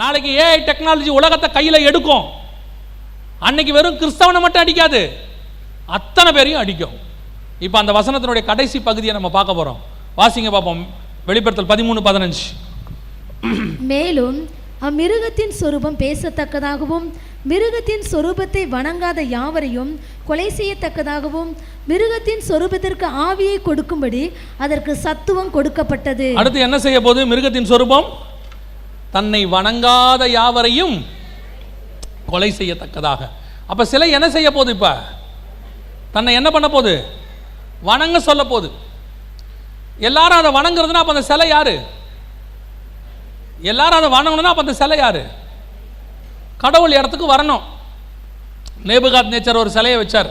நாளைக்கு AI technology உலகத்தை கையில் எடுக்கும். அன்னைக்கு வெறும் கிறிஸ்தவனை மட்டும் அடிக்காது. அத்தனை பேரையும் அடிக்கும். இப்போ அந்த வசனத்தினுடைய கடைசி பகுதியை நம்ம பார்க்க போகிறோம் வாசிங்க பார்ப்போம். வெளிப்படுத்தல் பதிமூணு பதினஞ்சு. மேலும் அம்மிருகத்தின் சொரூபம் பேசத்தக்கதாகவும் மிருகத்தின் சொரூபத்தை வணங்காத யாவரையும் கொலை செய்யத்தக்கதாகவும் மிருகத்தின் சொரூபத்திற்கு ஆவியை கொடுக்கும்படி அதற்கு சத்துவம் கொடுக்கப்பட்டது. அடுத்து என்ன செய்ய போகுது மிருகத்தின் சொரூபம் தன்னை வணங்காத யாவரையும் கொலை செய்யத்தக்கதாக. அப்ப சிலை என்ன செய்ய போகுது இப்ப? தன்னை என்ன பண்ண போகுது? வணங்க சொல்ல போகுது. எல்லாரும் அதை வணங்குறதுன்னா அப்ப அந்த சிலை யாரு? எல்லாரும் அதை வணங்கணும்னா அப்ப அந்த சிலை யாரு? கடவுள் இடத்துக்கு வரணும். நேபுகாத் நேச்சர் ஒரு சிலையை வச்சார்.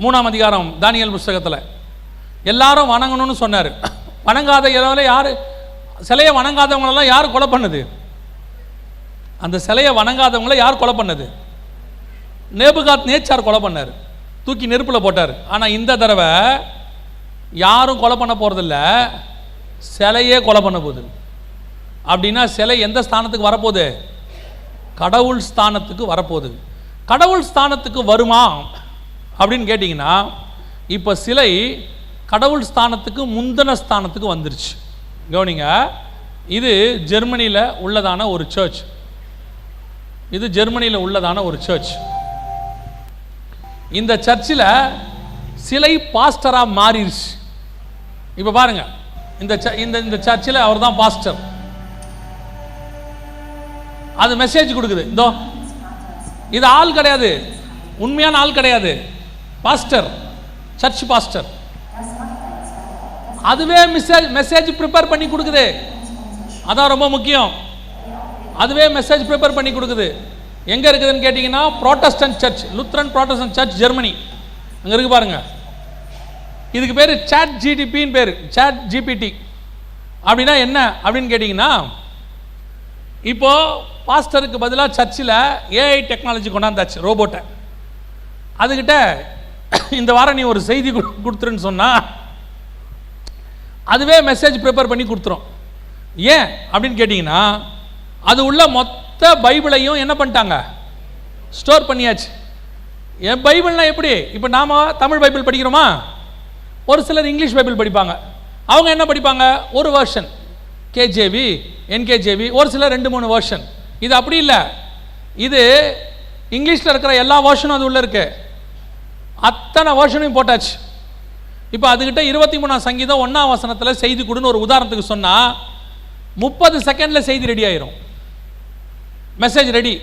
மூணாம் அதிகாரம் தானியல் புஸ்தகத்தில். எல்லாரும் வணங்கணும்னு சொன்னார். வணங்காத இடத்துல யார்? சிலையை வணங்காதவங்களெல்லாம் யார் கொலை பண்ணுது? அந்த சிலையை வணங்காதவங்கள யார் கொலை பண்ணது? நேபுகாத் நேச்சார் கொலை பண்ணார். தூக்கி நெருப்பில் போட்டார். ஆனால் இந்த தடவை யாரும் கொலை பண்ண போகிறதில்ல சிலையே கொலை பண்ண போகுது. அப்படின்னா சிலை எந்த ஸ்தானத்துக்கு வரப்போகுது? கடவுள் ஸ்தானத்துக்கு வரப்போகுது. கடவுள் ஸ்தானத்துக்கு வருமா? அப்படின்னு கேட்டிங்கன்னா இப்போ சிலை கடவுள் ஸ்தானத்துக்கு முந்தன ஸ்தானத்துக்கு வந்துருச்சு. கவனிங்க. இது ஜெர்மனியில் உள்ளதான ஒரு சர்ச் இது ஜெர்மனியில் உள்ளதான ஒரு சர்ச் இந்த சர்ச்சில் சிலை பாஸ்டராக மாறிடுச்சு இப்போ பாருங்க. இந்த ச- இந்த இந்த சர்ச்சில் அவர் தான் பாஸ்டர் அது மெசேஜ் கொடுக்குது. இதோ இது ஆள் கிடையாது. உண்மையான ஆள் கிடையாது. பாஸ்டர் சர்ச் பாஸ்டர் அதுவே மெசேஜ் மெசேஜ் ப்ரிப்பேர் பண்ணி கொடுக்குது. அதான் ரொம்ப முக்கியம். அதுவே மெசேஜ் ப்ரிப்பேர் பண்ணி கொடுக்குது. எங்கே இருக்குதுன்னு கேட்டிங்கன்னா Protestant church Lutheran Protestant church Germany அங்கே இருக்கு பாருங்க. இதுக்கு பேர் சாட் ஜிடிபின்னு பேர். சாட் ஜிபிடி அப்படின்னா என்ன? அப்படின்னு கேட்டிங்கன்னா இப்போது பாஸ்டருக்கு பதிலாக சர்ச்சில் ஏஐ டெக்னாலஜி கொண்டாந்தாச்சு ரோபோட்டை அதுக்கிட்ட இந்த வாரம் நீ ஒரு செய்தி கொடு- கொடுத்துருன்னு சொன்னால் அதுவே மெசேஜ் ப்ரிப்பேர் பண்ணி கொடுத்துரும். ஏன்? அப்படின்னு கேட்டிங்கன்னா அது உள்ள மொத்த பைபிளையும் என்ன பண்ணிட்டாங்க? ஸ்டோர் பண்ணியாச்சு. என் பைபிள்னால் எப்படி? இப்போ நாம் தமிழ் பைபிள் படிக்கிறோமா? ஒரு சிலர் இங்கிலீஷ் பைபிள் படிப்பாங்க. அவங்க என்ன படிப்பாங்க? ஒரு வேர்ஷன் கேஜேவி என்கேஜேவி ஒரு சிலர் ரெண்டு மூணு வேர்ஷன் இது அப்படி இல்லை. இது இங்கிலீஷில் இருக்கிற எல்லா வேர்ஷனும் அது உள்ளே இருக்குது அத்தனை வேர்ஷனையும் போட்டாச்சு. இப்போ அதுக்கிட்ட இருபத்தி மூணாம் சங்கீதம் ஒன்றாம் வசனத்தில் செய்தி கொடுன்னு ஒரு உதாரணத்துக்கு சொன்னால் முப்பது செகண்டில் செய்தி ரெடி ஆயிரும். மெசேஜ் ரெடி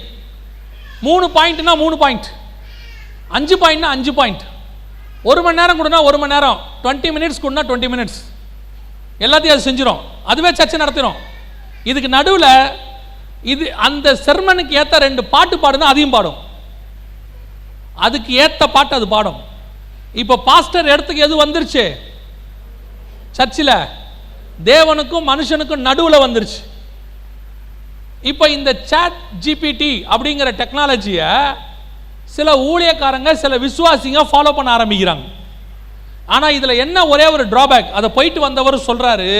மூணு பாயிண்ட்னா மூணு பாயிண்ட் அஞ்சு பாயிண்ட்னா அஞ்சு பாயிண்ட் ஒரு மணி நேரம் கொடுனா ஒரு மணி நேரம். டுவெண்ட்டி மினிட்ஸ் கொடுனா டுவெண்ட்டி மினிட்ஸ் எல்லாத்தையும் அது செஞ்சிடும் அதுவே சர்ச்சை நடத்திடும் இதுக்கு நடுவில் இது அந்த செர்மனுக்கு ஏற்ற ரெண்டு பாட்டு பாடுனா அதையும் பாடும். அதுக்கு ஏற்ற பாட்டு அது பாடும். இப்போ பாஸ்டர் இடத்துக்கு எது வந்துருச்சு? சர்ச்சில் தேவனுக்கும் மனுஷனுக்கும் நடுவில் வந்துருச்சு. இப்போ இந்த சாட் ஜிபிடி அப்படிங்கிற டெக்னாலஜியை சில ஊழியக்காரங்க சில விசுவாசிங்க ஃபாலோ பண்ண ஆரம்பிக்கிறாங்க. ஆனால் இதில் என்ன ஒரே ஒரு ட்ராபேக் அதை போயிட்டு வந்தவர் சொல்கிறாரு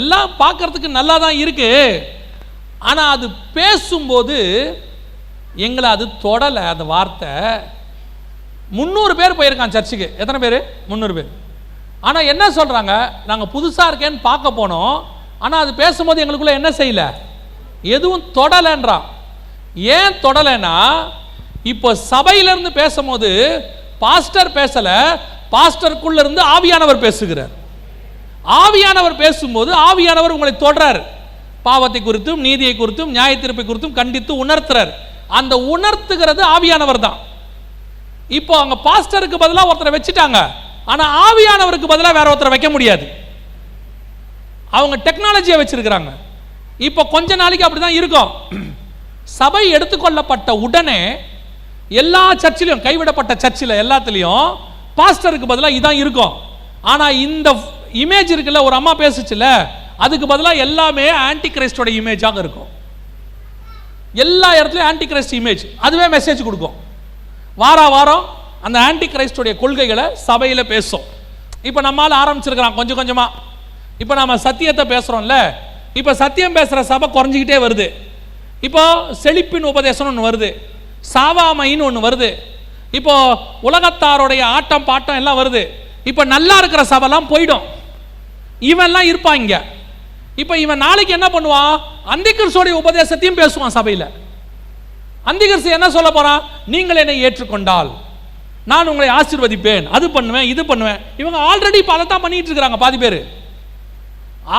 எல்லாம் பார்க்கறதுக்கு நல்லா தான் இருக்கு. ஆனால் அது பேசும்போது எங்களை அது தொடலை அந்த வார்த்தை. முந்நூறு பேர் போயிருக்கான் சர்ச்சுக்கு. எத்தனை பேர்? முந்நூறு பேர். ஆனால் என்ன சொல்கிறாங்க நாங்கள் புதுசாக இருக்கேன்னு பார்க்க போனோம். ஆனால் அது பேசும்போது எங்களுக்குள்ள என்ன செய்யல? எதுவும் தொடலைன்றான் ஏன் தொடலைன்னா இப்போ சபையிலேருந்து பேசும்போது பாஸ்டர் பேசலை பாஸ்டருக்குள்ளேருந்து ஆவியானவர் பேசுகிறார். ஆவியானவர் பேசும்போது ஆவியானவர் உங்களை தொடர் பாவத்தை குறித்தும் நீதியை குறித்தும் நியாயத்திருப்பை குறித்தும் கண்டித்து உணர்த்துறார். அந்த உணர்த்துகிறது ஆவியானவர் தான். இப்போ அங்க பாஸ்டருக்கு பதிலாக ஒருத்தரை வச்சுட்டாங்க. ஆனா ஆவியானவருக்கு பதிலாக வேற ஒருத்தரை வைக்க முடியாது. அவங்க டெக்னாலஜியை வச்சிருக்கிறாங்க. இப்போ கொஞ்ச நாளைக்கு அப்படிதான் இருக்கும். சபை எடுத்துக்கொள்ளப்பட்ட உடனே எல்லா சர்ச்சிலையும் கைவிடப்பட்ட சர்ச்சில் எல்லாத்துலேயும் பாஸ்டருக்கு பதிலாக இதான் இருக்கும். ஆனால் இந்த இமேஜ் இருக்குல்ல ஒரு அம்மா பேசுச்சுல அதுக்கு பதிலாக எல்லாமே ஆன்டி கிரைஸ்டோட இமேஜாக இருக்கும். எல்லா இடத்துலையும் ஆன்டி கிரைஸ்ட் இமேஜ் அதுவே மெசேஜ் கொடுக்கும். வார வாரம் அந்த ஆன்டி கிரைஸ்டுடைய கொள்கைகளை சபையில் பேசும். இப்போ நம்மால் ஆரம்பிச்சிருக்கிறான் கொஞ்சம் கொஞ்சமாக இப்போ நம்ம சத்தியத்தை பேசுகிறோம்ல இப்போ சத்தியம் பேசுகிற சபை குறைஞ்சிக்கிட்டே வருது. இப்போ செழிப்பின் உபதேசம்னு ஒன்று வருது. சாவாமைன்னு ஒன்று வருது. இப்போ உலகத்தாருடைய ஆட்டம் பாட்டம் எல்லாம் வருது. இப்போ நல்லா இருக்கிற சபைலாம் போயிடும். இவன்லாம் இருப்பான் இங்கே இப்போ இவன் நாளைக்கு என்ன பண்ணுவான்? அந்திகிருஷ்ணோடைய உபதேசத்தையும் பேசுவான் சபையில். அந்திகரிசி என்ன சொல்ல போறான் நீங்கள் என்னை ஏற்றுக்கொண்டால் நான் உங்களை ஆசீர்வதிப்பேன். அது பண்ணுவேன் இது பண்ணுவேன். இவங்க ஆல்ரெடி இப்போ அதை தான் பண்ணிட்டு இருக்கிறாங்க பாதி பேர்.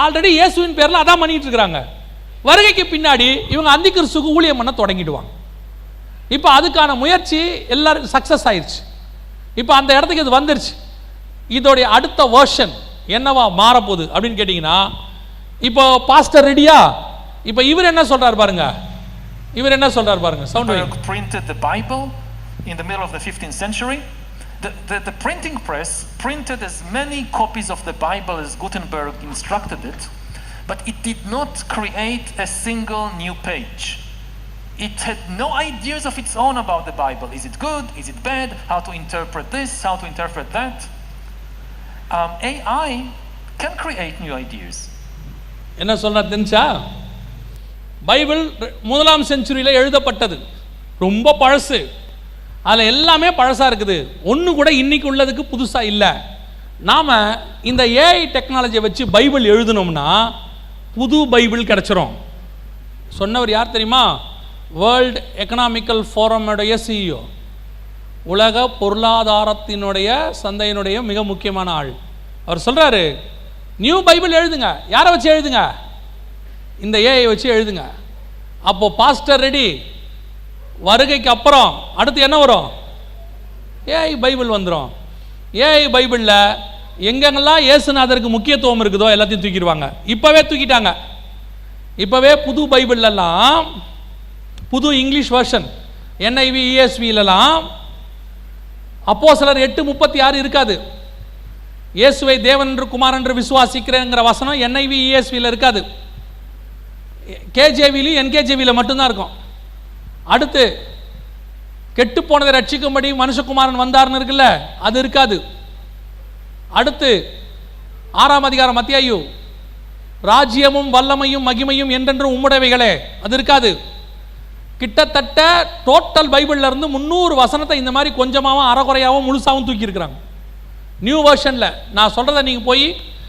ஆல்ரெடி இயேசுவின் பேரில் அதான் பண்ணிட்டு இருக்கிறாங்க. வருகைக்கு பின்னாடி இவங்க அந்திகிறிஸ்துக்கு ஊழியம் பண்ண தொடங்கிடுவாங்க. இப்போ அதுக்கான முயற்சி எல்லாரும் சக்ஸஸ் ஆயிடுச்சு இப்போ அந்த இடத்துக்கு இது வந்துருச்சு. இதோடைய அடுத்த வேர்ஷன் என்னவா மாறப்போகுது அப்படின்னு கேட்டிங்கன்னா இப்போ பாஸ்டர் ரெடியா இப்போ இவர் என்ன சொல்கிறார் பாருங்கள் இவர் என்ன சொல்றாரு பாருங்க sound Gutenberg printed the Bible in the middle of the 15th century. The, the, the printing press printed as many copies of the Bible as Gutenberg instructed it, but it did not create a single new page. It had no ideas of its own about the Bible. Is it good? Is it bad? How to interpret this? How to interpret that? Um, AI can create new ideas. என்ன சொல்றாரு தெரிஞ்சா Bible ரெ- முதலாம் செஞ்சுரியில் எழுதப்பட்டது. ரொம்ப பழசு. அதில் எல்லாமே பழசாக இருக்குது. ஒன்று கூட இன்றைக்கி உள்ளதுக்கு புதுசாக இல்லை. நாம் இந்த ஏஐ டெக்னாலஜியை வச்சு பைபிள் எழுதுனோம்னா புது பைபிள் கிடச்சிரும். சொன்னவர் யார் தெரியுமா? வேர்ல்டு எக்கனாமிக்கல் ஃபோரமுடைய சிஇஓ உலக பொருளாதாரத்தினுடைய சந்தையினுடைய மிக முக்கியமான ஆள். அவர் சொல்கிறாரு நியூ பைபிள் எழுதுங்க. யாரை வச்சு எழுதுங்க? இந்த ஏஐ வச்சு எழுதுங்க. அப்போ பாஸ்டர் ரெடி வருகைக்கு அப்புறம் அடுத்து என்ன வரும்? ஏஐ பைபிள் வந்துடும் ஏஐ பைபிளில் எங்கெங்கெல்லாம் இயேசுநாதருக்கு முக்கியத்துவம் இருக்குதோ எல்லாத்தையும் தூக்கிடுவாங்க. இப்போவே தூக்கிட்டாங்க. இப்போவே புது பைபிள்லாம் புது இங்கிலீஷ் வெர்ஷன் என்ஐவி இஎஸ்விலலாம் அப்போ சிலர் எட்டு முப்பத்தி ஆறு இருக்காது. இயேசுவை தேவன் என்று குமார் என்று விசுவாசிக்கிறேங்கிற வசனம் என்ஐவி இஎஸ்வியில் இருக்காது. கேஜேவிலையும் என்கேஜேவியில் மட்டும்தான் இருக்கும். அடுத்து கெட்டு போனதை ரட்சிக்கும்படி மனுஷகுமாரன் வந்தார்னு இருக்குல்ல அது இருக்காது. அடுத்து ஆறாம் அதிகாரம் மத்தியாயு. ராஜ்யமும் வல்லமையும் மகிமையும் என்றென்றும் உம்முடையவைகளே அது இருக்காது. கிட்டத்தட்ட டோட்டல் பைபிள்ல இருந்து முந்நூறு வசனத்தை இந்த மாதிரி கொஞ்சமாகவும் அறகுறையாகவும் முழுசாகவும் தூக்கியிருக்கிறாங்க நியூ வேர்ஷனில் நான் சொல்கிறத நீங்கள் போய்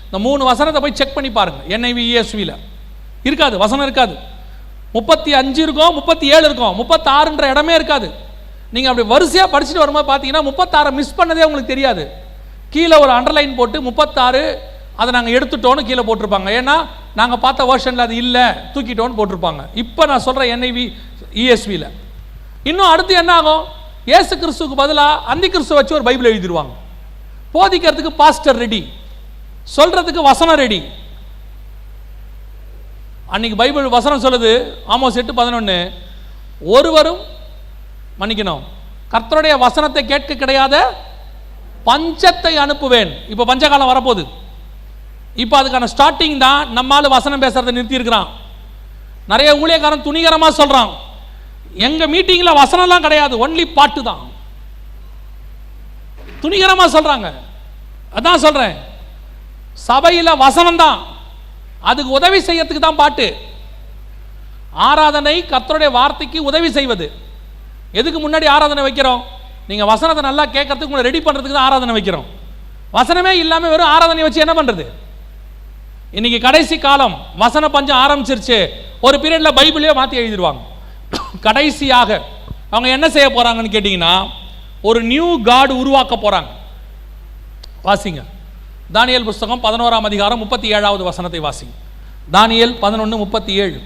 இந்த மூணு வசனத்தை போய் செக் பண்ணி பாருங்கள் என்ஐவி இஎஸ்வியில் இருக்காது வசனம் இருக்காது. முப்பத்தி அஞ்சு இருக்கும் முப்பத்தி ஏழு இருக்கும் முப்பத்தாறுன்ற இடமே இருக்காது. நீங்கள் அப்படி வரிசையாக படிச்சுட்டு வரும்போது பார்த்தீங்கன்னா முப்பத்தாறை மிஸ் பண்ணதே உங்களுக்கு தெரியாது. கீழே ஒரு அண்டர்லைன் போட்டு முப்பத்தாறு அதை நாங்கள் எடுத்துட்டோன்னு கீழே போட்டிருப்பாங்க. ஏன்னா நாங்கள் பார்த்த வேர்ஷனில் அது இல்லை தூக்கிட்டோன்னு போட்டிருப்பாங்க. இப்போ நான் சொல்கிறேன் என்ஐவி இஎஸ்வியில் இன்னும் அடுத்து என்ன ஆகும்? ஏசு கிறிஸ்துக்கு பதிலாக அந்தி கிறிஸ்துவ வச்சு ஒரு பைபிள் எழுதிடுவாங்க. போதிக்கிறதுக்கு பாஸ்டர் ரெடி சொல்கிறதுக்கு வசனம் ரெடி அன்னைக்கு பைபிள் வசனம் சொல்லுது ஆமோஸ் எட்டு பதினொன்று ஒருவரும் மன்னிக்கணும் கர்த்தருடைய வசனத்தை கேட்க கிடையாத பஞ்சத்தை அனுப்புவேன். இப்போ பஞ்சகாலம் வரப்போகுது. இப்போ அதுக்கான ஸ்டார்டிங் தான் நம்மால் வசனம் பேசுறதை நிறுத்தியிருக்கிறான். நிறைய ஊழியக்காரன் துணிகரமாக சொல்கிறான் எங்கள் மீட்டிங்கில் வசனம்லாம் கிடையாது ஒன்லி பாட்டு தான். துணிகரமாக சொல்கிறாங்க அதான் சொல்கிறேன் சபையில் வசனம் தான். அதுக்கு உதவி செய்யறதுக்கு தான் பாட்டு. ஆராதனை கத்தருடைய வார்த்தைக்கு உதவி செய்வது. எதுக்கு முன்னாடி ஆராதனை வைக்கிறோம்? நீங்கள் வசனத்தை நல்லா கேட்கறதுக்கு உங்களை ரெடி பண்ணுறதுக்கு தான் ஆராதனை வைக்கிறோம். வசனமே இல்லாமல் வெறும் ஆராதனை வச்சு என்ன பண்ணுறது இன்னைக்கு கடைசி காலம் வசன பஞ்சம் ஆரம்பிச்சிருச்சு. ஒரு பீரியட்ல பைபிளே மாற்றி எழுதிடுவாங்க. கடைசியாக அவங்க என்ன செய்ய போகிறாங்கன்னு கேட்டிங்கன்னா ஒரு நியூ காடு உருவாக்க போகிறாங்க வாசிங்க. தானியேல் புஸ்தகம் பதினோராம் அதிகாரம் முப்பத்தி ஏழாவது வசனத்தை வாசிங்க. தானியேல் பதினொன்று முப்பத்தி ஏழு.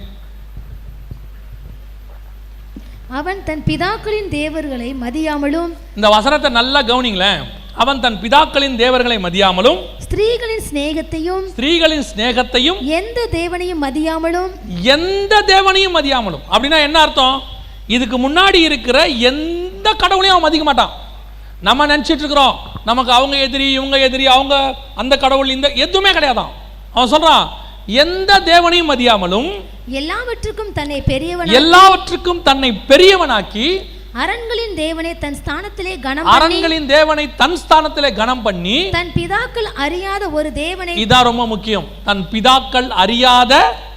அவன் தன் பிதாக்களின் தேவர்களை மதியாமலும் இந்த வசனத்தை நல்லா கவனிங்களேன். அவன் தன் பிதாக்களின் தேவர்களை மதியாமலும் ஸ்திரீகளின் சிநேகத்தையும் ஸ்திரீகளின் சிநேகத்தையும் எந்த தேவனையும் மதியாமலும் எந்த தேவனையும் மதியாமலும். அப்படின்னா என்ன அர்த்தம்? இதுக்கு முன்னாடி இருக்கிற எந்த கடவுளையும் அவன் மதிக்க மாட்டான். நம்ம நினச்சிட்டு இருக்கிறோம். நமக்கு அவங்க எதிரி இவங்க எதிரி அவங்க அந்த கடவுள் இந்த எதுவுமே கிடையாதான். அவன் சொல்றான் எந்த தேவனையும் மதியாமலும் எல்லாவற்றுக்கும் தன்னை பெரியவன் எல்லாவற்றுக்கும் தன்னை பெரியவனாக்கி அரண்களின் தேவனை தன் ஸ்தானத்திலே பண்ணி அரண்களின் தேவனை தன் ஸ்தானத்திலே கனம் பண்ணி தன் பிதாக்கள் அறியாத ஒரு தேவனை இதான் ரொம்ப முக்கியம். தன் பிதாக்கள் அறியாத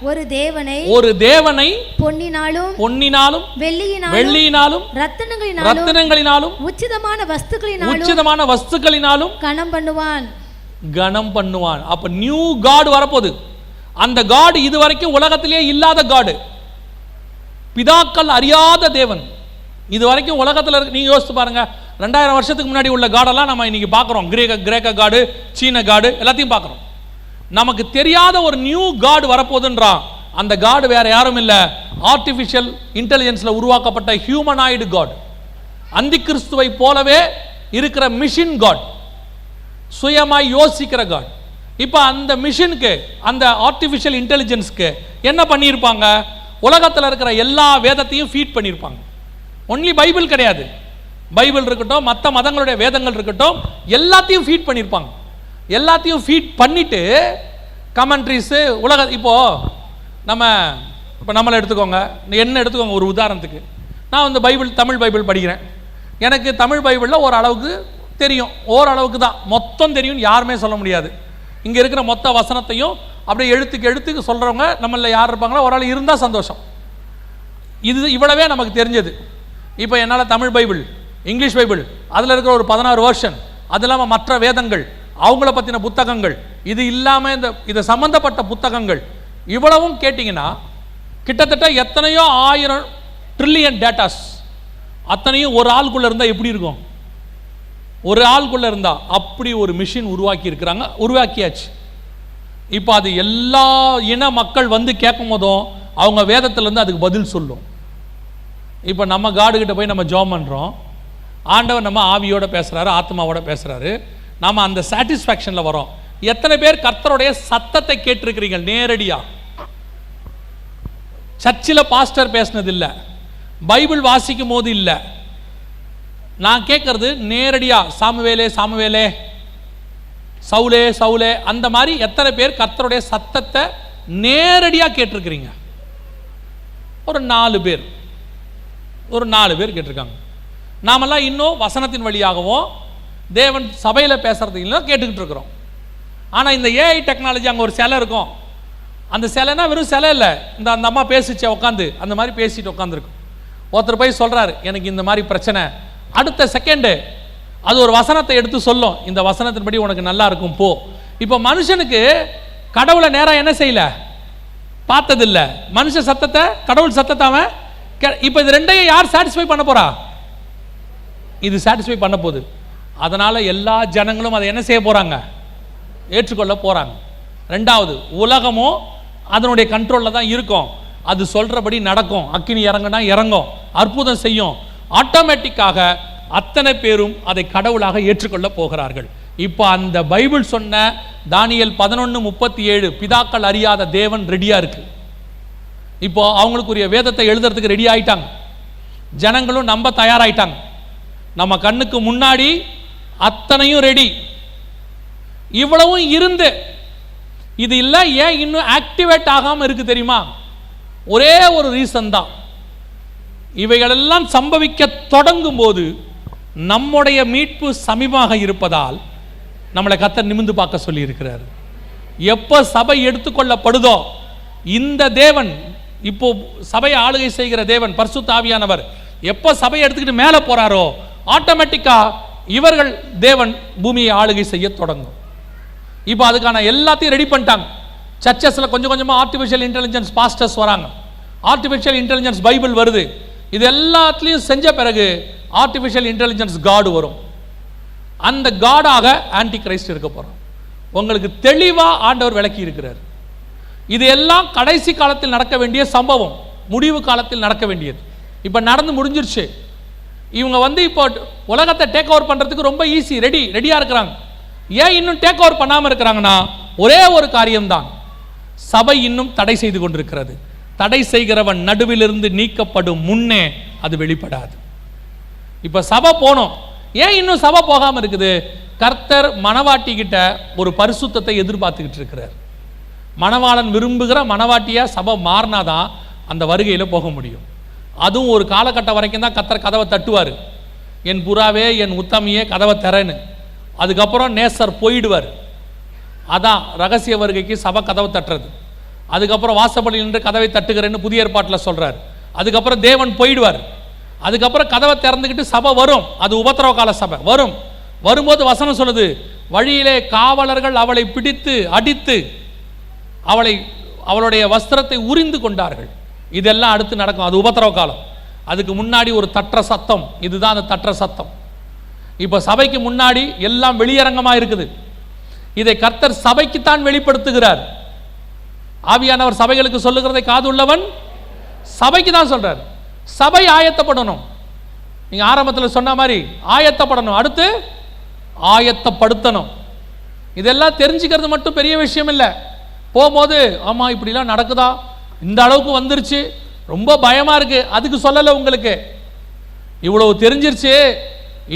ஒரு தேவனை ஒரு தேவனை பொன்னினாலும் பொன்னினாலும் வெள்ளியினாலும் வெள்ளியினாலும் ரத்தினங்களினாலும் ரத்தினங்களினாலும் உச்சிதமான வஸ்துக்களினாலும் உச்சிதமான வஸ்துக்களினாலும் கனம் பண்ணுவான். கனம் பண்ணுவான். அப்ப நியூ காட் வரப்போகுது. அந்த காட் இது வரைக்கும் உலகத்திலேயே இல்லாத காடு பிதாக்கள் அறியாத தேவன். இது வரைக்கும் உலகத்தில் இருக்கு நீங்கள் யோசித்து பாருங்க. ரெண்டாயிரம் வருஷத்துக்கு முன்னாடி உள்ள காடெல்லாம் நம்ம இன்றைக்கி பார்க்குறோம். கிரேக்க கிரேக்க காடு சீன காடு எல்லாத்தையும் பார்க்குறோம். நமக்கு தெரியாத ஒரு நியூ காடு வரப்போகுதுன்றான். அந்த காடு வேற யாரும் இல்லை. ஆர்டிஃபிஷியல் இன்டெலிஜென்ஸில் உருவாக்கப்பட்ட ஹியூமனாய்டு காட் அந்தி கிறிஸ்துவை போலவே இருக்கிற மிஷின் காட் சுயமாய் யோசிக்கிற காட் இப்போ அந்த மிஷினுக்கு அந்த ஆர்டிஃபிஷியல் இன்டெலிஜென்ஸ்க்கு என்ன பண்ணியிருப்பாங்க? உலகத்தில் இருக்கிற எல்லா வேதத்தையும் ஃபீட் பண்ணியிருப்பாங்க. ஒன்லி பைபிள் கிடையாது. பைபிள் இருக்கட்டும் மற்ற மதங்களுடைய வேதங்கள் இருக்கட்டும் எல்லாத்தையும் ஃபீட் பண்ணியிருப்பாங்க எல்லாத்தையும் ஃபீட் பண்ணிட்டு கமெண்ட்ரிஸு உலக இப்போது நம்ம இப்போ நம்மளை எடுத்துக்கோங்க. என்ன எடுத்துக்கோங்க? ஒரு உதாரணத்துக்கு. நான் வந்து பைபிள் தமிழ் பைபிள் படிக்கிறேன். எனக்கு தமிழ் பைபிளில் ஓரளவுக்கு தெரியும். ஓரளவுக்கு தான். மொத்தம் தெரியும்னு யாருமே சொல்ல முடியாது. இங்கே இருக்கிற மொத்த வசனத்தையும் அப்படியே எழுத்துக்கு எழுத்துக்கு சொல்கிறவங்க நம்மளில் யார் இருப்பாங்களோ ஒரு ஆள் இருந்தால் சந்தோஷம். இது இவ்வளவே நமக்கு தெரிஞ்சது. இப்போ என்னால் தமிழ் பைபிள் இங்கிலீஷ் பைபிள் அதில் இருக்கிற ஒரு பதினாறு வருஷன் அது இல்லாமல் மற்ற வேதங்கள் அவங்கள பற்றின புத்தகங்கள் இது இல்லாமல் இந்த இது சம்மந்தப்பட்ட புத்தகங்கள் இவ்வளவும் கேட்டிங்கன்னா கிட்டத்தட்ட எத்தனையோ ஆயிரம் ட்ரில்லியன் டேட்டாஸ் அத்தனையும் ஒரு ஆளுக்குள்ளே இருந்தால் எப்படி இருக்கும்? ஒரு ஆளுக்குள்ளே இருந்தால் அப்படி ஒரு மிஷின் உருவாக்கி இருக்கிறாங்க உருவாக்கியாச்சு. இப்போ அது எல்லா இன மக்கள் வந்து கேட்கும் போதும் அவங்க வேதத்துலேருந்து அதுக்கு பதில் சொல்லும். இப்போ நம்ம காடு கிட்ட போய் நம்ம ஜோம் பண்ணுறோம் ஆண்டவர் நம்ம ஆவியோட பேசுகிறாரு ஆத்மாவோட பேசுகிறாரு நாம அந்த சாட்டிஸ்ஃபேக்ஷனில் வரோம். எத்தனை பேர் கர்த்தருடைய சத்தத்தை கேட்டிருக்கிறீங்க? நேரடியாக சர்ச்சில் பாஸ்டர் பேசினது இல்லை பைபிள் வாசிக்கும் போது இல்லை. நான் கேட்கறது நேரடியாக சாமுவேலே சாமுவேலே. சவுலே சவுலே. அந்த மாதிரி எத்தனை பேர் கர்த்தருடைய சத்தத்தை நேரடியாக கேட்டிருக்கிறீங்க? ஒரு நாலு பேர். ஒரு நாலு பேர் கேட்டிருக்காங்க. நாமெல்லாம் இன்னும் வசனத்தின் வழியாகவும் தேவன் சபையில் பேசுறதையும் கேட்டுக்கிட்டு இருக்கிறோம். ஆனால் இந்த ஏஐ டெக்னாலஜி அங்கே ஒரு சிலை இருக்கும். அந்த சிலைனா வெறும் சிலை இல்லை. இந்த அந்த அம்மா பேசிச்சே உட்காந்து அந்த மாதிரி பேசிட்டு உட்காந்துருக்கும் ஒருத்தர் போய் சொல்கிறாரு எனக்கு இந்த மாதிரி பிரச்சனை. அடுத்த செகண்டு அது ஒரு வசனத்தை எடுத்து சொல்லும். இந்த வசனத்தின்படி உனக்கு நல்லா இருக்கும் போ. இப்போ மனுஷனுக்கு கடவுளை நேராக என்ன செய்யல? பார்த்ததில்ல. மனுஷ சத்தத்தை கடவுள் சத்தத்தை அவன் இப்போ இது ரெண்டையும் யார் சாட்டிஸ்ஃபை பண்ண போறா? இது சாட்டிஸ்ஃபை பண்ண போகுது. அதனால எல்லா ஜனங்களும் அதை என்ன செய்ய போறாங்க? ஏற்றுக்கொள்ள போறாங்க. ரெண்டாவது உலகமும் அதனுடைய கண்ட்ரோலில் தான் இருக்கும். அது சொல்கிறபடி நடக்கும். அக்கினி இறங்குனா இறங்கும். அற்புதம் செய்யும். ஆட்டோமேட்டிக்காக அத்தனை பேரும் அதை கடவுளாக ஏற்றுக்கொள்ள போகிறார்கள். இப்போ அந்த பைபிள் சொன்ன தானியல் பதினொன்று முப்பத்தி ஏழு பிதாக்கள் அறியாத தேவன் ரெடியாக இருக்குது இப்போ அவங்களுக்குரிய வேதத்தை எழுதுறதுக்கு ரெடி ஆயிட்டாங்க. ஜனங்களும் நம்ப தயாராயிட்டாங்க. நம்ம கண்ணுக்கு முன்னாடி அத்தனையும் ரெடி இவ்வளவும் இருந்து இது இல்லை ஏன் இன்னும் ஆக்டிவேட் ஆகாமல் இருக்கு தெரியுமா? ஒரே ஒரு ரீசன் தான். இவைகளெல்லாம் சம்பவிக்க தொடங்கும் போது நம்முடைய மீட்பு சமீபமாக இருப்பதால் நம்மளை கத்தர் நிமிந்து பார்க்க சொல்லி இருக்கிறார் எப்போ சபை எடுத்துக்கொள்ளப்படுதோ இந்த தேவன் இப்போ சபையை ஆளுகை செய்கிற தேவன் பர்சு தாவியானவர் எப்போ சபையை எடுத்துக்கிட்டு மேலே போறாரோ ஆட்டோமேட்டிக்காக இவர்கள் தேவன் பூமியை ஆளுகை செய்ய தொடங்கும். இப்போ அதுக்கான எல்லாத்தையும் ரெடி பண்ணிட்டாங்க. சர்ச்சஸில் கொஞ்சம் கொஞ்சமாக ஆர்டிஃபிஷியல் இன்டெலிஜென்ஸ் பாஸ்டர்ஸ் வராங்க. ஆர்டிஃபிஷியல் இன்டெலிஜென்ஸ் பைபிள் வருது. இது எல்லாத்துலேயும் செஞ்ச பிறகு ஆர்டிஃபிஷியல் இன்டெலிஜென்ஸ் காடு வரும். அந்த காடாக ஆன்டி கிரைஸ்ட் இருக்க போகிறோம் உங்களுக்கு தெளிவாக ஆண்டவர் விளக்கி இருக்கிறார். இது எல்லாம் கடைசி காலத்தில் நடக்க வேண்டிய சம்பவம் முடிவு காலத்தில் நடக்க வேண்டியது. இப்போ நடந்து முடிஞ்சிருச்சு. இவங்க வந்து இப்போ உலகத்தை டேக் ஓவர் பண்ணுறதுக்கு ரொம்ப ஈஸி ரெடி ரெடியாக இருக்கிறாங்க. ஏன் இன்னும் டேக் ஓவர் பண்ணாமல் இருக்கிறாங்கன்னா ஒரே ஒரு காரியம்தான். சபை இன்னும் தடை செய்து கொண்டிருக்கிறது. தடை செய்கிறவன் நடுவிலிருந்து நீக்கப்படும் முன்னே அது வெளிப்படாது. இப்போ சபை போனோம். ஏன் இன்னும் சபை போகாமல் இருக்குது? கர்த்தர் மணவாட்டிகிட்ட ஒரு பரிசுத்தத்தை எதிர்பார்த்துக்கிட்டு இருக்கிறார். மணவாளன் விரும்புகிற மணவாட்டியாக சபை மாறினா தான் அந்த வருகையில் போக முடியும். அதுவும் ஒரு காலகட்டம் வரைக்கும் தான் கத்தர் கதவை தட்டுவார். என் புறாவே என் உத்தமியே கதவை தரேன்னு. அதுக்கப்புறம் நேசர் போயிடுவார். அதான் ரகசிய வருகைக்கு சபை கதவை தட்டுறது. அதுக்கப்புறம் வாசப்படி நின்று கதவை தட்டுகிறேன்னு புதிய ஏற்பாட்டில் சொல்கிறார் அதுக்கப்புறம் தேவன் போயிடுவார். அதுக்கப்புறம் கதவை திறந்துக்கிட்டு சபை வரும். அது உபத்திரவ கால சபை. வரும். வரும்போது வசனம் சொல்லுது வழியிலே காவலர்கள் அவளை பிடித்து அடித்து அவளை அவளுடைய வஸ்திரத்தை உரிந்து கொண்டார்கள். இதெல்லாம் அடுத்து நடக்கும். அது உபத்திரவ காலம். அதுக்கு முன்னாடி ஒரு தற்ற சத்தம். இதுதான் அந்த தற்ற சத்தம். இப்போ சபைக்கு முன்னாடி எல்லாம் வெளியரங்கமாக இருக்குது. இதை கர்த்தர் சபைக்குத்தான் வெளிப்படுத்துகிறார். ஆவியானவர் சபைகளுக்கு சொல்லுகிறதை காது உள்ளவன் சபைக்கு தான் சொல்றார். சபை ஆயத்தப்படணும். நீங்கள் ஆரம்பத்தில் சொன்ன மாதிரி ஆயத்தப்படணும். அடுத்து ஆயத்தப்படுத்தணும். இதெல்லாம் தெரிஞ்சுக்கிறது மட்டும் பெரிய விஷயம் இல்லை. போகும்போது ஆமாம் இப்படிலாம் நடக்குதா? இந்த அளவுக்கு வந்துருச்சு. ரொம்ப பயமாக இருக்குது அதுக்கு சொல்லலை உங்களுக்கு. இவ்வளவு தெரிஞ்சிருச்சு.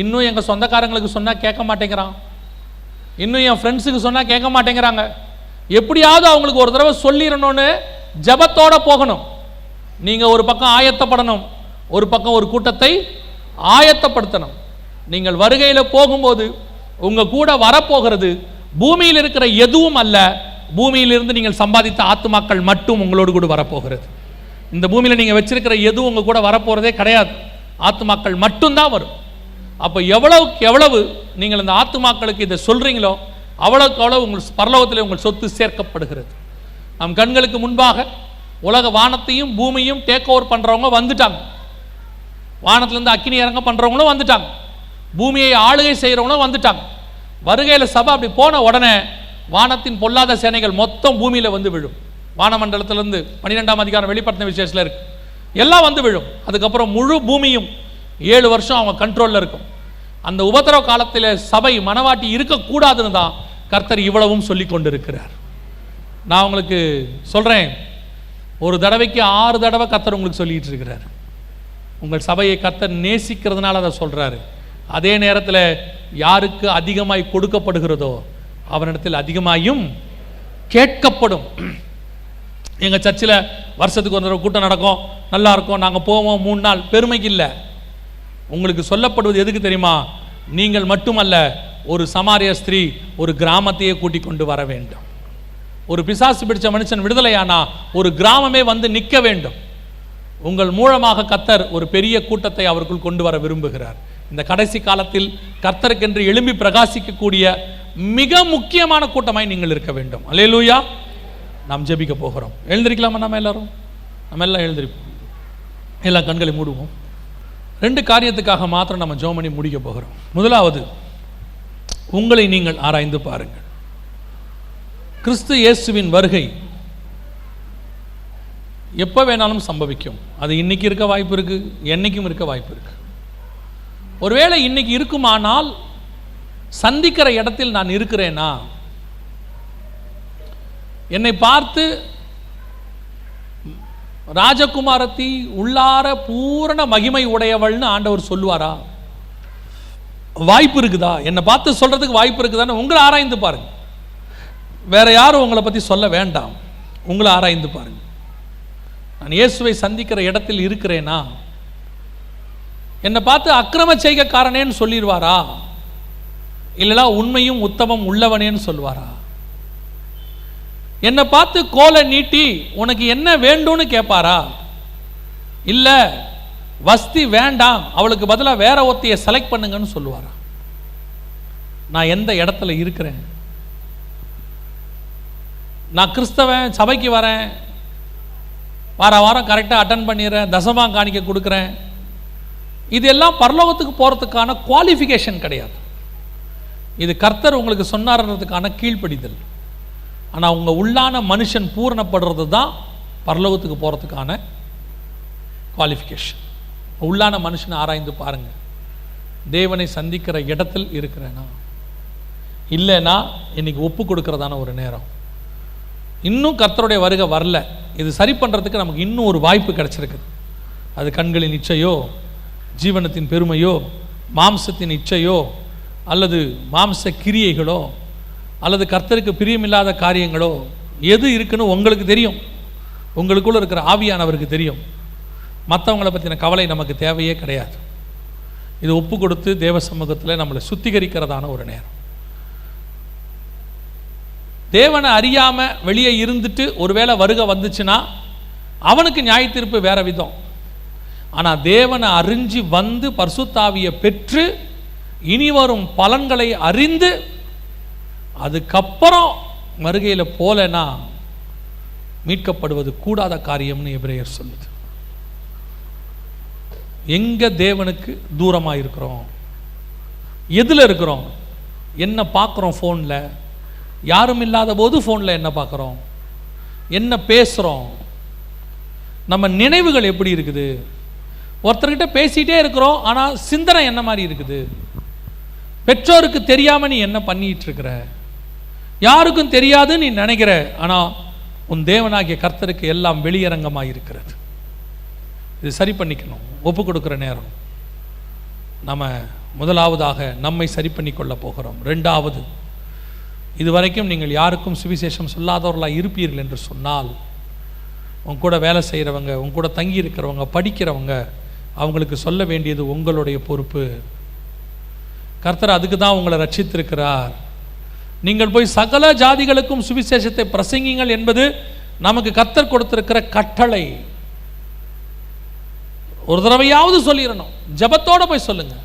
இன்னும் எங்கள் சொந்தக்காரங்களுக்கு சொன்னால் கேட்க மாட்டேங்கிறான். இன்னும் என் ஃப்ரெண்ட்ஸுக்கு சொன்னால் கேட்க மாட்டேங்கிறாங்க. எப்படியாவது அவங்களுக்கு ஒரு தடவை சொல்லிடணும்னு ஜெபத்தோட போகணும். நீங்கள் ஒரு பக்கம் ஆயத்தப்படணும். ஒரு பக்கம் ஒரு கூட்டத்தை ஆயத்தப்படுத்தணும். நீங்கள் வருகையில் போகும்போது உங்கள் கூட வரப்போகிறது பூமியில் இருக்கிற எதுவும் அல்ல. பூமியிலிருந்து நீங்கள் சம்பாதித்த ஆத்துமாக்கள் மட்டும் உங்களோடு கூட வரப்போகிறது. இந்த பூமியில் நீங்கள் வச்சிருக்கிற எதுவும் உங்கள் கூட வரப்போகிறதே கிடையாது. ஆத்துமாக்கள் மட்டும்தான் வரும். அப்போ எவ்வளவுக்கு எவ்வளவு நீங்கள் இந்த ஆத்துமாக்களுக்கு இதை சொல்கிறீங்களோ அவ்வளோக்கு அவ்வளவு உங்கள் பரலோகத்தில் உங்கள் சொத்து சேர்க்கப்படுகிறது. நம் கண்களுக்கு முன்பாக உலக வானத்தையும் பூமியும் டேக் ஓவர் பண்ணுறவங்க வந்துட்டாங்க. வானத்திலேருந்து அக்கினி இறங்க பண்ணுறவங்களும் வந்துட்டாங்க. பூமியை ஆளுகை செய்கிறவங்களும் வந்துட்டாங்க. வருகையில் சபை அப்படி போன உடனே வானத்தின் பொல்லாத சேனைகள் மொத்தம் பூமியில் வந்து விழும். வானமண்டலத்திலிருந்து பன்னிரெண்டாம் அதிகாரம் வெளிப்படுத்தின விசேஷத்தில் இருக்கு. எல்லாம் வந்து விழும். அதுக்கப்புறம் முழு பூமியும் ஏழு வருஷம் அவங்க கண்ட்ரோலில் இருக்கும். அந்த உபத்திரவ காலத்தில் சபை மனவாட்டி இருக்கக்கூடாதுன்னு தான் கர்த்தர் இவ்வளவும் சொல்லி கொண்டிருக்கிறார். நான் உங்களுக்கு சொல்கிறேன் ஒரு தடவைக்கு ஆறு தடவை கர்த்தர் உங்களுக்கு சொல்லிகிட்டு இருக்கிறார். உங்கள் சபையை கர்த்தர் நேசிக்கிறதுனால அதை சொல்கிறாரு அதே நேரத்தில் யாருக்கு அதிகமாய் கொடுக்கப்படுகிறதோ அவனிடத்தில் அதிகமாயும் கேட்கப்படும். எங்கள் சர்ச்சில் வருஷத்துக்கு ஒரு தடவை கூட்டம் நடக்கும். நல்லா இருக்கும். நாங்கள் போவோம். மூணு நாள். பெருமைக்கு இல்லை. உங்களுக்கு சொல்லப்படுவது எதுக்கு தெரியுமா? நீங்கள் மட்டுமல்ல ஒரு சமாரிய ஸ்திரீ ஒரு கிராமத்தையே கூட்டிக் கொண்டு வர வேண்டும். ஒரு பிசாசு பிடிச்ச மனுஷன் விடுதலையானா ஒரு கிராமமே வந்து நிற்க வேண்டும். உங்கள் மூலமாக கத்தர் ஒரு பெரிய கூட்டத்தை அவருக்குள் கொண்டு வர விரும்புகிறார். இந்த கடைசி காலத்தில் கர்த்தருக்கென்று எழும்பி பிரகாசிக்கக்கூடிய மிக முக்கியமான கூட்டமாய் நீங்கள் இருக்க வேண்டும். அல்லேலூயா. நாம் ஜெபிக்க போகிறோம். எழுந்திருக்கலாமா நம்ம எல்லாரும்? நம்ம எல்லாம் எழுந்திருப்போம். எல்லா கண்களை மூடுவோம். ரெண்டு காரியத்துக்காக மாத்திரம் நம்ம ஜோமணி முடிக்க போகிறோம். முதலாவது உங்களை நீங்கள் ஆராய்ந்து பாருங்கள். கிறிஸ்து இயேசுவின் வருகை எப்போ வேணாலும் சம்பவிக்கும். அது இன்னைக்கு இருக்க வாய்ப்பு இருக்கு என்னைக்கும் இருக்க வாய்ப்பு இருக்கு. ஒருவேளை இன்னைக்கு இருக்குமானால் சந்திக்கிற இடத்தில் நான் இருக்கிறேனா? என்னை பார்த்து ராஜகுமாரத்தி உள்ளார பூரண மகிமை உடையவள்னு ஆண்டவர் சொல்லுவாரா? வாய்ப்பு இருக்குதா? என்னை பார்த்து சொல்றதுக்கு வாய்ப்பு இருக்குதான்னு உங்களை ஆராய்ந்து பாருங்க. வேற யாரும் உங்களை பத்தி சொல்ல வேண்டாம். உங்களை ஆராய்ந்து பாருங்க. நான் இயேசுவை சந்திக்கிற இடத்தில் இருக்கிறேனா? என்னை பார்த்து அக்கிரம செய்கைக்காரனேன்னு சொல்லிடுவாரா? இல்லைனா உண்மையும் உத்தமம் உள்ளவனேன்னு சொல்லுவாரா? என்னை பார்த்து கோலை நீட்டி உனக்கு என்ன வேண்டும்னு கேட்பாரா? இல்லை வஸ்தி வேண்டாம் அவளுக்கு பதிலாக வேற ஒருத்தைய செலக்ட் பண்ணுங்கன்னு சொல்லுவாரா? நான் எந்த இடத்துல இருக்கிறேன்? நான் கிறிஸ்தவன் சபைக்கு வரேன். வார வாரம் கரெக்டாக அட்டன் பண்ணிடுறேன் தசமா காணிக்க கொடுக்குறேன். இதெல்லாம் பரலோகத்துக்கு போகிறதுக்கான குவாலிஃபிகேஷன் கிடையாது. இது கர்த்தர் உங்களுக்கு சொன்னார்ன்றதுக்கான கீழ்ப்படிதல். ஆனால் உங்கள் உள்ளான மனுஷன் பூரணப்படுறது தான் பரலோகத்துக்கு போகிறதுக்கான குவாலிஃபிகேஷன் உள்ளான மனுஷனை ஆராய்ந்து பாருங்கள் தேவனை சந்திக்கிற இடத்தில் இருக்கிறேனா? இல்லைன்னா இன்னைக்கு ஒப்பு கொடுக்கறதான ஒரு நேரம். இன்னும் கர்த்தருடைய வருகை வரல. இது சரி பண்ணுறதுக்கு நமக்கு இன்னும் ஒரு வாய்ப்பு கிடச்சிருக்கு அது கண்களின் இச்சையோ ஜீவனத்தின் பெருமையோ மாம்சத்தின் இச்சையோ அல்லது மாம்ச கிரியைகளோ அல்லது கர்த்தருக்கு பிரியமில்லாத காரியங்களோ எது இருக்குன்னு உங்களுக்கு தெரியும். உங்களுக்குள்ளே இருக்கிற ஆவியானவருக்கு தெரியும். மற்றவங்கள பற்றின கவலை நமக்கு தேவையே கிடையாது. இது ஒப்பு கொடுத்து தேவ சமூகத்தில் நம்மளை சுத்திகரிக்கிறதான ஒரு நேரம். தேவனை அறியாமல் வெளியே இருந்துட்டு ஒருவேளை வருகை வந்துச்சுன்னா அவனுக்கு நியாய தீர்ப்பு வேற விதம். ஆனால் தேவனை அறிஞ்சு வந்து பர்சுத்தாவியை பெற்று இனி வரும் பலன்களை அறிந்து அதுக்கப்புறம் வருகையில் போலனா மீட்கப்படுவது கூடாத காரியம்னு எபிரேயர் சொல்லுது. எங்க தேவனுக்கு தூரமாக இருக்கிறோம்? எதில் இருக்கிறோம்? என்ன பார்க்குறோம் ஃபோனில் யாரும் இல்லாத போது ஃபோனில் என்ன பார்க்குறோம்? என்ன பேசுகிறோம் நம்ம நினைவுகள் எப்படி இருக்குது? ஒருத்தர்கிட்ட பேசிகிட்டே இருக்கிறோம் ஆனால் சிந்தனை என்ன மாதிரி இருக்குது? பெற்றோருக்கு தெரியாமல் நீ என்ன பண்ணிட்டு இருக்கிற யாருக்கும் தெரியாதுன்னு நீ நினைக்கிற. ஆனால் உன் தேவனாகிய கர்த்தருக்கு எல்லாம் வெளியரங்கமாக இருக்கிறது. இது சரி பண்ணிக்கணும். ஒப்பு கொடுக்குற நேரம். நம்ம முதலாவதாக நம்மை சரி பண்ணி கொள்ள போகிறோம். ரெண்டாவது இதுவரைக்கும் நீங்கள் யாருக்கும் சுவிசேஷம் சொல்லாதவர்களாக இருப்பீர்கள் என்று சொன்னால் உன் கூட வேலை செய்கிறவங்க உன் கூட தங்கி இருக்கிறவங்க படிக்கிறவங்க அவங்களுக்கு சொல்ல வேண்டியது உங்களுடைய பொறுப்பு. கர்த்தர் அதுக்கு தான் உங்களை ரட்சித்திருக்கிறார். நீங்கள் போய் சகல ஜாதிகளுக்கும் சுவிசேஷத்தை பிரசங்கிங்கள் என்பது நமக்கு கர்த்தர் கொடுத்திருக்கிற கட்டளை. ஒரு தடவையாவது சொல்லிடணும் ஜபத்தோடு போய் சொல்லுங்க.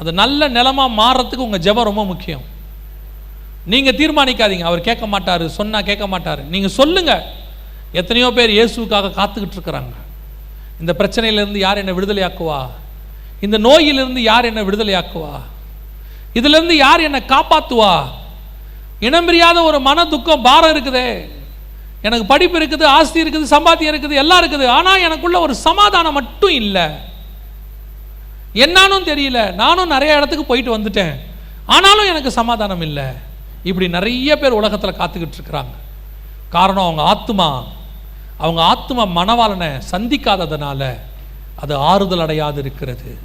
அது நல்ல நிலமா மாறுறதுக்கு உங்கள் ஜெபம் ரொம்ப முக்கியம். நீங்கள் தீர்மானிக்காதீங்க. அவர் கேட்க மாட்டார் சொன்னால் கேட்க மாட்டார். நீங்கள் சொல்லுங்கள் எத்தனையோ பேர் இயேசுவுக்காக காத்துக்கிட்டு இருக்கிறாங்க. இந்த பிரச்சனையிலேருந்து யார் என்னை விடுதலையாக்குவா? இந்த நோயிலிருந்து யார் என்னை விடுதலையாக்குவா? இதிலிருந்து யார் என்னை காப்பாற்றுவா இனம் பிரியாத ஒரு மன துக்கம் பாரம் இருக்குதே. எனக்கு படிப்பு இருக்குது ஆஸ்தி இருக்குது சம்பாத்தியம் இருக்குது எல்லாம் இருக்குது. ஆனால் எனக்குள்ள ஒரு சமாதானம் மட்டும் இல்லை. என்னானும் தெரியல. நானும் நிறைய இடத்துக்கு போயிட்டு வந்துட்டேன். ஆனாலும் எனக்கு சமாதானம் இல்லை. இப்படி நிறைய பேர் உலகத்தில் காத்துக்கிட்டு இருக்கிறாங்க. காரணம் அவங்க ஆத்மா அவங்க ஆத்மா மனவாளனை சந்திக்காததுனால அது ஆறுதல் அடையாது இருக்கிறது.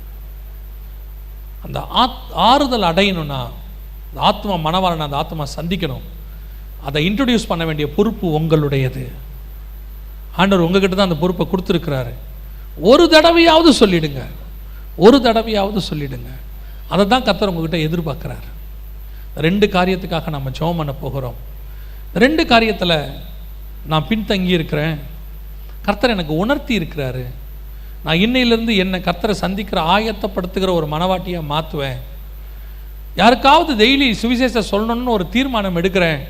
அந்த ஆத் ஆறுதல் அடையணும்னா அந்த ஆத்மா மனவாளனை அந்த ஆத்மா சந்திக்கணும். அதை இன்ட்ரடியூஸ் பண்ண வேண்டிய பொறுப்பு உங்களுடையது. ஆண்டவர் உங்ககிட்ட தான் அந்த பொறுப்பை கொடுத்துருக்கிறாரு. ஒரு தடவையாவது சொல்லிடுங்க. ஒரு தடவையாவது சொல்லிடுங்க. அதை தான் கர்த்தர் உங்ககிட்ட எதிர்பார்க்குறாரு. ரெண்டு காரியத்துக்காக நம்ம ஜோம் பண்ண போகிறோம். ரெண்டு காரியத்தில் நான் பின்தங்கி இருக்கிறேன் கர்த்தர் எனக்கு உணர்த்தி இருக்கிறாரு நான் இன்னையிலேருந்து என்னை கத்தரை சந்திக்கிற ஆயத்தப்படுத்துகிற ஒரு மனவாட்டியை மாற்றுவேன் யாருக்காவது டெய்லி சுவிசேஷத்தை சொல்லணும்னு ஒரு தீர்மானம் எடுக்கிறேன்.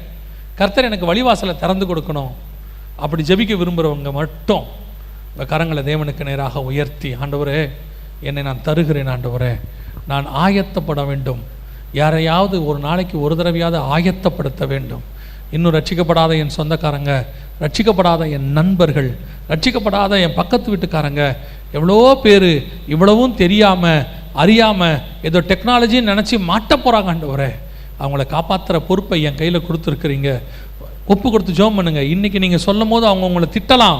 கர்த்தர் எனக்கு வழிவாசலை திறந்து கொடுக்கணும். அப்படி ஜெபிக்க விரும்புகிறவங்க மட்டும் இந்த கரங்களை தேவனுக்கு நேராக உயர்த்தி ஆண்டவரே என்னை நான் தருகிறேன் ஆண்டவரே. நான் ஆயத்தப்பட வேண்டும். யாரையாவது ஒரு நாளைக்கு ஒரு தடவையாவது ஆயத்தப்படுத்த வேண்டும். இன்னும் ரட்சிக்கப்படாத என் சொந்தக்காரங்க ரட்சிக்கப்படாத என் நண்பர்கள் ரட்சிக்கப்படாத என் பக்கத்து வீட்டுக்காரங்க எவ்வளோ பேர் இவ்வளவும் தெரியாமல் அறியாமல் ஏதோ டெக்னாலஜின்னு நினச்சி மாட்ட போகிறாங்க ஆண்டவரே. அவங்கள காப்பாற்றுற பொறுப்பை என் கையில் கொடுத்துருக்குறீங்க. ஒப்பு கொடுத்து ஜோம் பண்ணுங்க. இன்னைக்கு நீங்கள் சொல்லும் போது அவங்க உங்களை திட்டலாம்.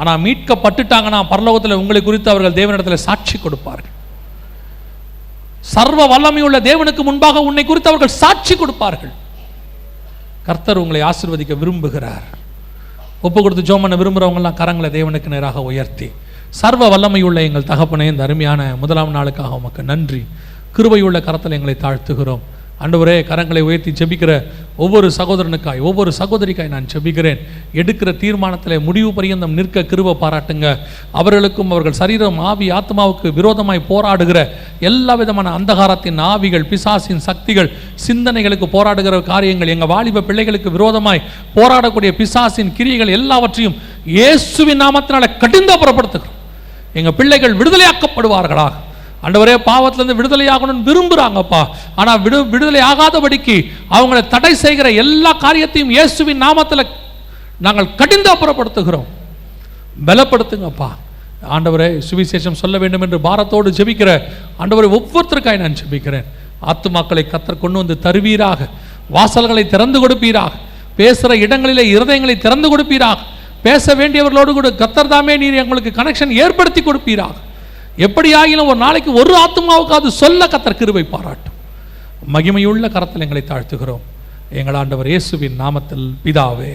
ஆனால் மீட்கப்பட்டுட்டாங்கன்னா பரலோகத்தில் உங்களை குறித்து அவர்கள் தேவனிடத்தில் சாட்சி கொடுப்பார்கள். சர்வ வல்லமையுள்ள தேவனுக்கு முன்பாக உன்னை குறித்து அவர்கள் சாட்சி கொடுப்பார்கள். கர்த்தர் உங்களை ஆசிர்வதிக்க விரும்புகிறார். ஒப்பு கொடுத்து ஜோம் பண்ண விரும்புகிறவங்களாம் கரங்களை தேவனுக்கு நேராக உயர்த்தி. சர்வ வல்லமையுள்ள எங்கள் தகப்பனே இந்த அருமையான முதலாம் நாளுக்காக உமக்கு நன்றி. கிருபையுள்ள கரத்தில் எங்களை தாழ்த்துகிறோம். ஆண்டவரே கரங்களை உயர்த்தி ஜெபிக்கிற ஒவ்வொரு சகோதரனுக்காய் ஒவ்வொரு சகோதரிக்காய் நான் ஜெபிக்கிறேன். எடுக்கிற தீர்மானத்தில் முடிவு பரியந்தம் நிற்க கிருப பாராட்டுங்க. அவர்களுக்கும் அவர்கள் சரீரம் ஆவி ஆத்மாவுக்கு விரோதமாய் போராடுகிற எல்லா விதமான அந்தகாரத்தின் ஆவிகள் பிசாசின் சக்திகள் சிந்தனைகளுக்கு போராடுகிற காரியங்கள் எங்கள் வாலிப பிள்ளைகளுக்கு விரோதமாய் போராடக்கூடிய பிசாசின் கிரியைகள் எல்லாவற்றையும் இயேசுவின் நாமத்தினால கடிந்தப்புறப்படுத்துகிறோம் எங்கள் பிள்ளைகள் விடுதலையாக்கப்படுவார்களா? அண்டவரே பாவத்திலேருந்து விடுதலையாகணும்னு விரும்புகிறாங்கப்பா ஆனால் விடு விடுதலை ஆகாதபடிக்கு அவங்களை தடை செய்கிற எல்லா காரியத்தையும் இயேசுவின் நாமத்தில் நாங்கள் கடிந்து அப்புறப்படுத்துகிறோம். பலப்படுத்துங்கப்பா. ஆண்டவரே சுவிசேஷம் சொல்ல வேண்டும் என்று பாரத்தோடு ஜெபிக்கிற ஆண்டவரை ஒவ்வொருத்தருக்காய் நான் ஜெபிக்கிறேன். ஆத்துமாக்களை கத்தர் கொண்டு வந்து தருவீராக. வாசல்களை திறந்து கொடுப்பீராக. பேசுகிற இடங்களிலே இருதயங்களை திறந்து கொடுப்பீராக. பேச வேண்டியவர்களோடு கூட கத்தர் தாமே நீர் எங்களுக்கு கனெக்ஷன் ஏற்படுத்தி கொடுப்பீராக. எப்படி ஆகிலும் ஒரு நாளைக்கு ஒரு ஆத்மாவுக்காவது சொல்ல கத்தர் கிருபை பாராட்டும். மகிமையுள்ள கரத்தில் எங்களை தாழ்த்துகிறோம். எங்கள் ஆண்டவர் இயேசுவின் நாமத்தில் பிதாவே.